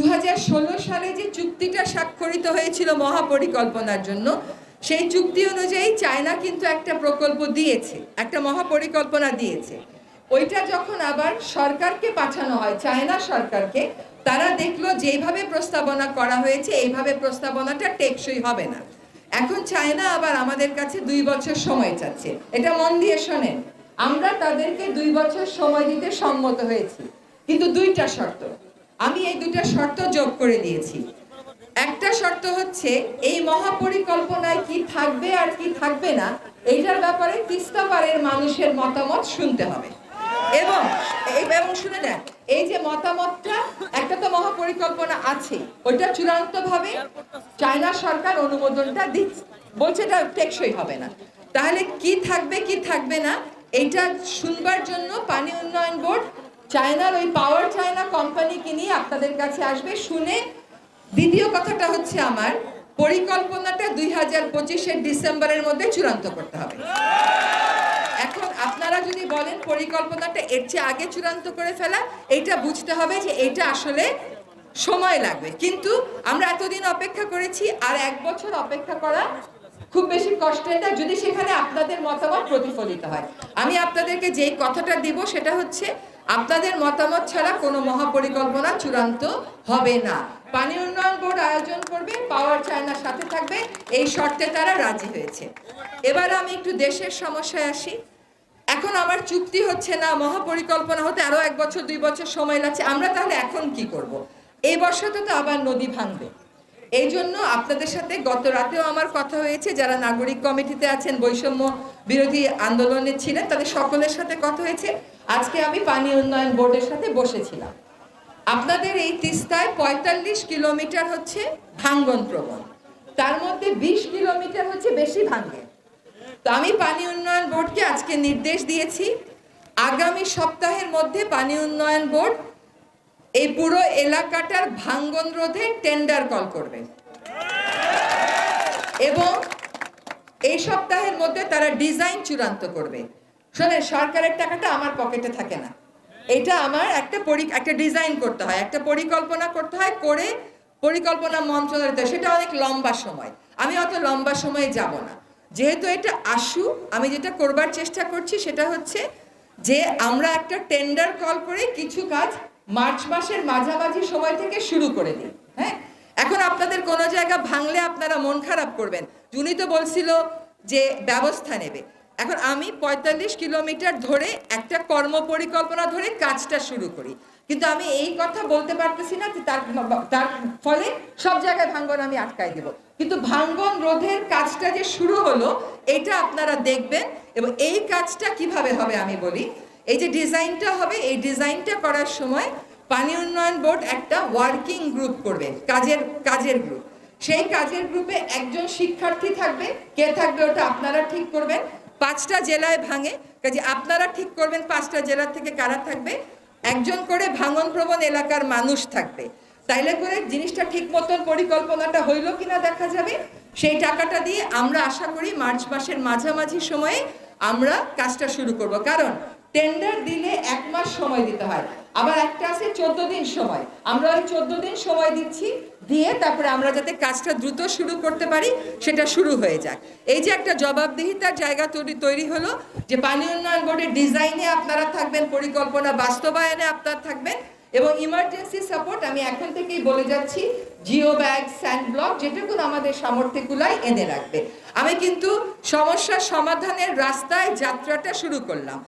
দু হাজার ষোলো সালে যে চুক্তিটা স্বাক্ষরিত হয়েছিল মহাপরিকল্পনার জন্য, সেই চুক্তি অনুযায়ী চায়না কিন্তু একটা প্রকল্প দিয়েছে, একটা মহাপরিকল্পনা দিয়েছে। ওইটা যখন আবার সরকারকে পাঠানো হয়, চায়না সরকারকে, তারা দেখল যেভাবে প্রস্তাবনা করা হয়েছে, এইভাবে প্রস্তাবনাটা টেকসই হবে না। এখন চায়না আবার আমাদের কাছে দুই বছর সময় চাচ্ছে। এটা মন দিয়ে শোনেন, আমরা তাদেরকে দুই বছর সময় দিতে সম্মত হয়েছি। কিন্তু দুইটা শর্ত আমি এই দুইটা শর্ত যোগ করে দিয়েছি। একটা শর্ত হচ্ছে, এই মহাপরিকল্পনায় কি থাকবে আর কি থাকবে না, এইটার ব্যাপারে তিস্তা পাড়ের মানুষের মতামত শুনতে হবে। এবং এবং শুনে নেন, এই যে মতামতটা, একটা তো মহাপরিকল্পনা আছে, ওইটা চূড়ান্ত ভাবে চায়না সরকার অনুমোদনটা দিচ্ছে। বলছে এটা টেকসই হবে না। তাহলে কি থাকবে কি থাকবে না, এইটা শুনবার জন্য পানি উন্নয়ন বোর্ড চায়নার ওই পাওয়ার চায়না কোম্পানিকে নিয়ে আপনাদের কাছে আসবে। শুনে দ্বিতীয় কথাটা হচ্ছে আমার, পরিকল্পনাটা দুই হাজার পঁচিশের ডিসেম্বরের মধ্যে চূড়ান্ত করতে হবে। এখন আপনারা যদি বলেন পরিকল্পনাটা এর চেয়ে আগে চূড়ান্ত করে ফেলা এইটা বুঝতে হবে যে এটা আসলে সময় লাগবে। কিন্তু আমরা এতদিন অপেক্ষা করেছি, আর এক বছর অপেক্ষা করা খুব বেশি কষ্টের না, যদি সেখানে আপনাদের মতামত প্রতিফলিত হয়। আমি আপনাদেরকে যেই কথাটা দিব সেটা হচ্ছে আপনাদের মতামত ছাড়া কোনো মহাপরিকল্পনা চূড়ান্ত হবে না। পানি উন্নয়ন বোর্ড আয়োজন করবে, পাওয়ার চায়নার সাথে থাকবে, এই শর্তে তারা রাজি হয়েছে। এবার আমি একটু দেশের সমস্যায় আসি। এখন আমার চুক্তি হচ্ছে না, মহাপরিকল্পনা হতে আরও এক বছর, দুই বছর সময় লাগছে, আমরা তাহলে এখন কি করব। এই বর্ষাতে তো আবার নদী ভাঙবে। এই জন্য আপনাদের সাথে গত রাতেও আমার কথা হয়েছে, যারা নাগরিক কমিটিতে আছেন, বৈষম্য বিরোধী আন্দোলনে ছিলেন, তাদের সকলের সাথে কথা হয়েছে। আজকে আমি পানি উন্নয়ন বোর্ডের সাথে বসেছিলাম। আপনাদের এই তিস্তায় পঁয়তাল্লিশ কিলোমিটার হচ্ছে ভাঙ্গন প্রবণ। তার মধ্যে বিশ কিলোমিটার হচ্ছে বেশি ভাঙ্গে তো আমি পানি উন্নয়ন বোর্ডকে আজকে নির্দেশ দিয়েছি, আগামী সপ্তাহের মধ্যে পানি উন্নয়ন বোর্ড এই পুরো এলাকাটার ভাঙ্গন রোধে টেন্ডার কল করবে। এবং এই সপ্তাহের মধ্যে তারা ডিজাইন চূড়ান্ত করবে। শোনেন সরকারের টাকাটা আমার পকেটে থাকে না। এটা আমার একটা পরি একটা ডিজাইন করতে হয় একটা পরিকল্পনা করতে হয় করে পরিকল্পনা মন্ত্রণালয় দেয়, সেটা অনেক লম্বা সময়। আমি অত লম্বা সময়ে যাব না। যেহেতু এটা আশু আমি যেটা করবার চেষ্টা করছি সেটা হচ্ছে যে আমরা একটা টেন্ডার কল করে কিছু কাজ মার্চ মাসের মাঝামাঝি সময় থেকে শুরু করে দিই হ্যাঁ? এখন আপনাদের কোনো জায়গা ভাঙলে আপনারা মন খারাপ করবেন। উনি তো বলছিল যে ব্যবস্থা নেবে। এখন আমি পঁয়তাল্লিশ কিলোমিটার ধরে একটা কর্ম পরিকল্পনা ধরে কাজটা শুরু করি। কিন্তু আমি এই কথা বলতে পারতেছি না যে তার তার ফলে সব জায়গায় ভাঙ্গন আমি আটকাই দেব। কিন্তু ভাঙ্গন রোধের কাজটা যে শুরু হলো, এটা আপনারা দেখবেন এবং এই কাজটা কীভাবে হবে আমি বলি। এই যে ডিজাইনটা হবে, এই ডিজাইনটা করার সময় পানি উন্নয়ন বোর্ড একটা ওয়ার্কিং গ্রুপ করবে, কাজের কাজের গ্রুপ। সেই কাজের গ্রুপে একজন শিক্ষার্থী থাকবে, কে থাকবে ওটা আপনারা ঠিক করবেন। পাঁচটা জেলায় ভাঙে, কাজে আপনারা ঠিক করবেন পাঁচটা জেলা থেকে কারা থাকবে। একজন করে ভাঙন প্রবণ এলাকার মানুষ থাকবে। তাইলে করে জিনিসটা ঠিক মতন পরিকল্পনাটা হইল কিনা দেখা যাবে। সেই টাকাটা দিয়ে আমরা আশা করি মার্চ মাসের মাঝামাঝি সময়ে আমরা কাজটা শুরু করব। কারণ টেন্ডার দিলে এক মাস সময় দিতে হয়। আবার একটা আছে চোদ্দ দিন সময়। আমরা ওই চোদ্দ দিন সময় দিচ্ছি, দিয়ে তারপরে আমরা যাতে কাজটা দ্রুত শুরু করতে পারি, সেটা শুরু হয়ে যাক। এই যে একটা জবাবদিহিতার জায়গা তৈরি তৈরি হলো যে পানি উন্নয়ন বোর্ডের ডিজাইনে আপনারা থাকবেন, পরিকল্পনা বাস্তবায়নে আপনারা থাকবেন, এবং ইমার্জেন্সি সাপোর্ট আমি এখন থেকেই বলে যাচ্ছি জিও ব্যাগ স্যান্ড ব্লক যেটুকুন আমাদের সামর্থ্যে কুলায় এনে রাখবে। আমি কিন্তু সমস্যার সমাধানের রাস্তায় যাত্রাটা শুরু করলাম।